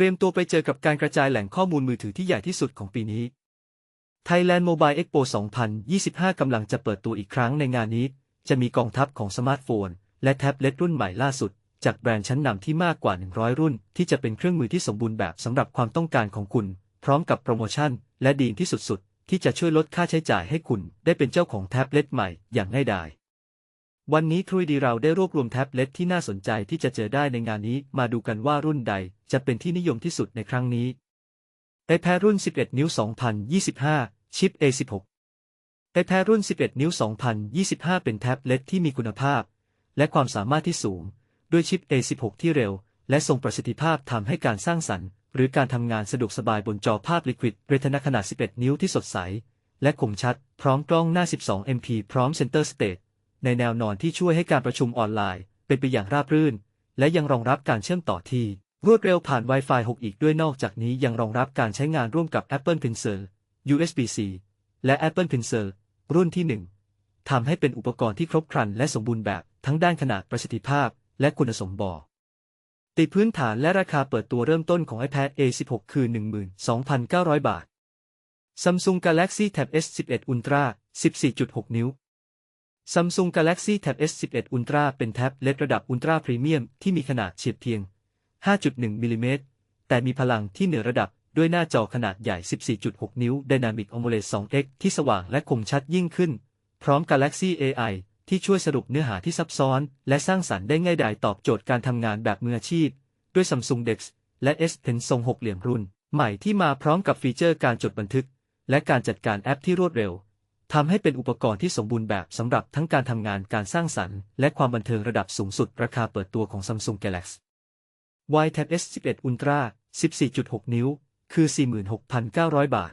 เตรียมตัวไปเจอกับการกระจายแหล่งข้อมูลมือถือที่ใหญ่ที่สุดของปีนี้ Thailand Mobile Expo 2025 กำลังจะเปิดตัวอีกครั้งในงานนี้ จะมีกองทัพของสมาร์ทโฟน และแท็บเล็ตรุ่นใหม่ล่าสุด จากแบรนด์ชั้นนำที่มากกว่า 100 รุ่น ที่จะเป็นเครื่องมือที่สมบูรณ์แบบสำหรับความต้องการของคุณ พร้อมกับโปรโมชั่น และดีลที่สุดๆที่จะช่วยลดค่าใช้จ่ายให้คุณได้เป็นเจ้าของแท็บเล็ตใหม่อย่างง่ายดาย วันนี้ทรูดีเราได้รวบรวมแท็บเล็ตที่น่าสนใจที่จะเจอได้ในงานนี้ มาดูกันว่ารุ่นใดจะเป็นที่นิยมที่สุดในครั้งนี้ iPad รุ่น 11 นิ้ว 2025 ชิป A16 iPad รุ่น 11 นิ้ว 2025 เป็นแท็บเล็ตที่มีคุณภาพ และความสามารถที่สูง ด้วยชิป A16 ที่เร็ว และทรงประสิทธิภาพทำให้การสร้างสรรค์ หรือการทำงานสะดวกสบายบนจอภาพ Liquid Retina ขนาด 11 นิ้วที่สดใส และคมชัด พร้อมกล้องหน้า 12 MP พร้อม Center Stage ในแนวนอนที่ช่วยให้การประชุมออนไลน์ เป็นไปอย่างราบรื่น และยังรองรับการเชื่อมต่อที่ รวดเร็วผ่าน Wi-Fi 6 อีกด้วยนอกจากนี้ยังรองรับการใช้งานร่วมกับ Apple Pencil USB-C และ Apple Pencil รุ่นที่ 1 ทำให้เป็นอุปกรณ์ที่ครบครันและสมบูรณ์แบบทั้งด้านขนาดประสิทธิภาพ และคุณสมบัติติพื้นฐานและราคาเปิดตัวเริ่มต้นของ iPad A16 คือ 12,900 บาท Samsung Galaxy Tab S11 Ultra 14.6 นิ้ว Samsung Galaxy Tab S11 Ultra เป็นแท็บเล็ตระดับอุลตร้าพรีเมียมที่มีขนาดเฉียบเพียง 5.1 มิลลิเมตร แต่มีพลังที่เหนือระดับด้วยหน้าจอขนาดใหญ่ 14.6 นิ้ว Dynamic AMOLED 2X ที่สว่างและคมชัดยิ่งขึ้น พร้อม Galaxy AI ที่ช่วยสรุปเนื้อหาที่ซับซ้อน และสร้างสรรค์ได้ง่ายดายตอบโจทย์การทำงานแบบมืออาชีพ ด้วย Samsung Dex และ S Pen ทรงหกเหลี่ยมรุ่น ใหม่ที่มาพร้อมกับฟีเจอร์การจดบันทึก และการจัดการแอปที่รวดเร็ว ทำให้เป็นอุปกรณ์ที่สมบูรณ์แบบสำหรับทั้งการทำงานการสร้างสรรค์ และความบันเทิงระดับสูงสุดราคาเปิดตัวของ Samsung Galaxy Y Tab S11 Ultra 14.6 นิ้ว คือ 46,900 บาท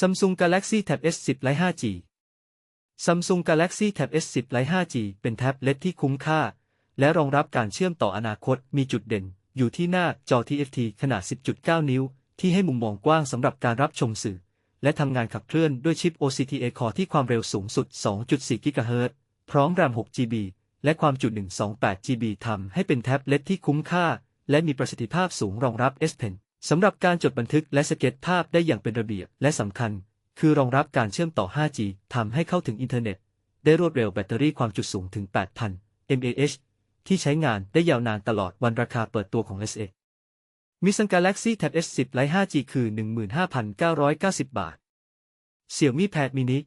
Samsung Galaxy Tab S10 Lite 5G Samsung Galaxy Tab S10 Lite 5G เป็นแท็บเล็ตที่คุ้มค่า และรองรับการเชื่อมต่ออนาคตมีจุดเด่น อยู่ที่หน้าจอ TFT ขนาด 10.9 นิ้ว ที่ให้มุมมองกว้างสำหรับการรับชมสื่อ และทำงานขับเคลื่อนด้วยชิป OCTA Core ที่ความเร็วสูงสุด 2.4 GHz พร้อม RAM 6 GB และความจุ 128 GB ทำให้เป็นแท็บเล็ตที่คุ้มค่า และมีประสิทธิภาพสูงรองรับ S Pen สำหรับการจดบันทึกและสเก็ตภาพได้อย่างเป็นระเบียบและสำคัญ คือรองรับการเชื่อมต่อ 5G ทำให้เข้าถึงอินเทอร์เน็ต ได้รวดเร็วแบตเตอรี่ความจุสูงถึง 8,000 mAh ที่ใช้งานได้ยาวนานตลอดวันราคาเปิดตัวของ SA มีซัง Galaxy Tab S10 Lite 5G คือ 15,990 บาท Xiaomi Pad Mini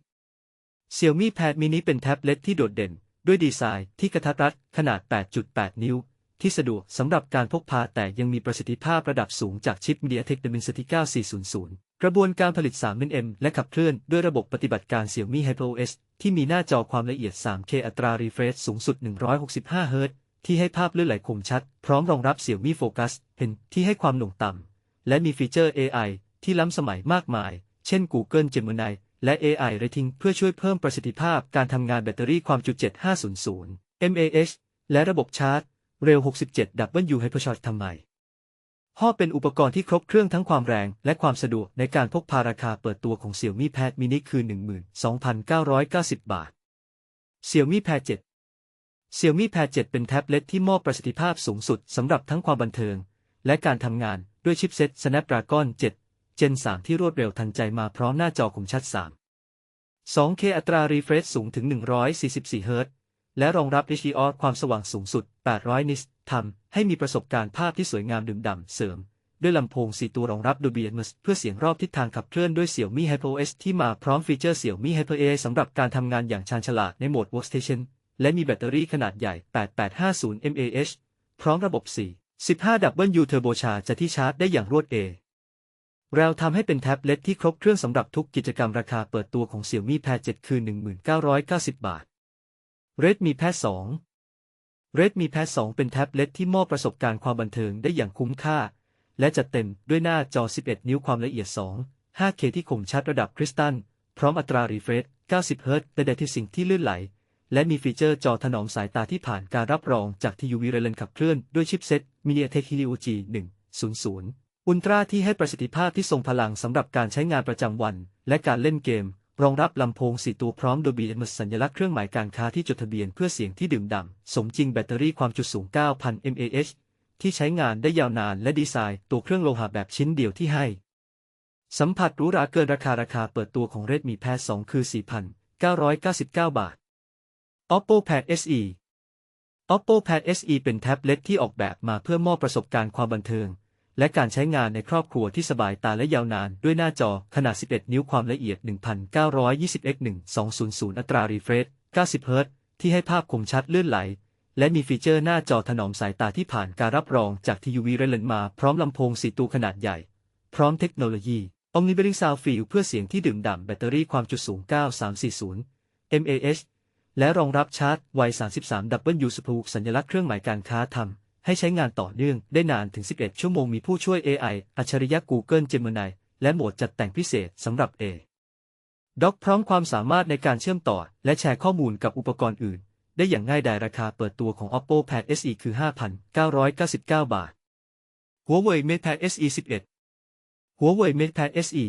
Xiaomi Pad Mini เป็นแท็บเล็ตที่โดดเด่น ด้วยดีไซน์ที่กระทัดรัดขนาด 8.8 นิ้ว ที่สะดวกสำหรับการพกพาแต่ยังมีประสิทธิภาพระดับสูงจากชิป MediaTek Dimensity 9400 กระบวนการผลิต 3nm และขับเคลื่อนด้วยระบบปฏิบัติการ Xiaomi HyperOS ที่มีหน้าจอความละเอียด 3K อัตรา refresh สูงสุด 165 Hz ที่ให้ภาพเลื่อนไหลคมชัด พร้อมรองรับ Xiaomi Focus Pen ที่ให้ความหน่วงต่ำ และมีฟีเจอร์ AI ที่ล้ำสมัยมากมาย เช่น Google Gemini และ AI Rating เพื่อช่วยเพิ่มประสิทธิภาพการทำงานแบตเตอรี่ความจุ7500 mAh และระบบชาร์จ เร็ว 67 W Hypercharge ทำไมห่อเป็นอุปกรณ์ที่ครบเครื่องทั้งความแรงและความสะดวกในการพกพาราคาเปิดตัวของ Xiaomi Pad Mini คือ 12,990 บาท Xiaomi Pad 7 Xiaomi Pad 7 เป็นแท็บเล็ตที่มอบประสิทธิภาพสูงสุดสำหรับทั้งความบันเทิง และการทำงานด้วยชิปเซ็ต Snapdragon 7 Gen 3 ที่รวดเร็วทันใจมาพร้อมหน้าจอคมชัด 3 2K อัตรา refresh สูงถึง 144 Hz และรองรับ HDR ความสว่างสูงสุด 800นิตทำให้มีประสบการณ์ภาพที่สวยงามดื่มด่ำเสริม ด้วยลำโพง 4 ตัวรองรับ Dolby Atmos เพื่อเสียงรอบทิศทางขับเคลื่อนด้วย Xiaomi HyperOS ที่มาพร้อมฟีเจอร์ Xiaomi Hyper AI สำหรับการทำงานอย่างชาญฉลาดในโหมด Workstation และมีแบตเตอรี่ขนาดใหญ่ 8850 mAh พร้อมระบบ 4 15W Turbo Charge จะที่ชาร์จได้อย่างรวดเร็วเราทำให้เป็นแท็บเล็ตที่ครบเครื่องสำหรับทุกกิจกรรมราคาเปิดตัวของ Xiaomi Pad 7 คือ 1990 บาท Redmi Pad 2 Redmi Pad 2 เป็นแท็บเล็ตที่มอบประสบการณ์ความบันเทิงได้อย่างคุ้มค่า และจัดเต็มด้วยหน้าจอ 11 นิ้วความละเอียด 2 5K ที่คมชัดระดับคริสตัล พร้อมอัตรารีเฟรช90 Hz แต่ได้ที่สิ่งที่ลื่นไหล และมีฟีเจอร์จอถนอมสายตาที่ผ่านการรับรองจาก TUV r e l e n ขับเคลื่อนด้วยชิปเซ็ต MediaTek Helio G100 อุลตร้าที่ให้ประสิทธิภาพที่ทรงพลังสำหรับการใช้งานประจำวัน และการเล่นเกม รองรับลำโพง 4 ตัวพร้อม Dolby Atmos สัญลักษณ์เครื่องหมายการค้าที่จดทะเบียนเพื่อเสียงที่ดื่มด่ำสมจริงแบตเตอรี่ความจุสูง 9,000 mAh ที่ใช้งานได้ยาวนานและดีไซน์ตัวเครื่องโลหะแบบชิ้นเดียวที่ให้ สัมผัสหรูหราเกินราคาราคาเปิดตัวของ Redmi Pad 2 คือ 4,999 บาท Oppo Pad SE Oppo Pad SE เป็นแท็บเล็ตที่ออกแบบมาเพื่อมอบประสบการณ์ความบันเทิง และการใช้งานในครอบครัวที่สบายตาและยาวนานด้วยหน้าจอขนาด 11 นิ้วความละเอียด 1920x1200 อัตรา refresh 90 Hz ที่ให้ภาพคมชัดเลื่อนไหล และมีฟีเจอร์หน้าจอถนอมสายตาที่ผ่านการรับรองจาก TUV Relent มาพร้อมลำโพง4ตัวขนาดใหญ่ พร้อมเทคโนโลยี Omnibearing Sound Field เพื่อเสียงที่ดื่มด่ำแบตเตอรี่ความจุสูง 9340 mAh และรองรับชาร์จไว33 W สพูสัญลักษณ์เครื่องหมายการค้าทำให้ใช้งานต่อเนื่องได้นานถึง 11 ชั่วโมงมีผู้ช่วย AI อัจฉริยะ Google Gemini และโหมดจัดแต่งพิเศษสำหรับ A ด็อกพร้อมความสามารถในการเชื่อมต่อ และแชร์ข้อมูลกับอุปกรณ์อื่น ได้อย่างง่ายดายราคาเปิดตัวของ Oppo Pad SE คือ 5,999 บาท Huawei Mate Pad SE 11 Huawei Mate Pad SE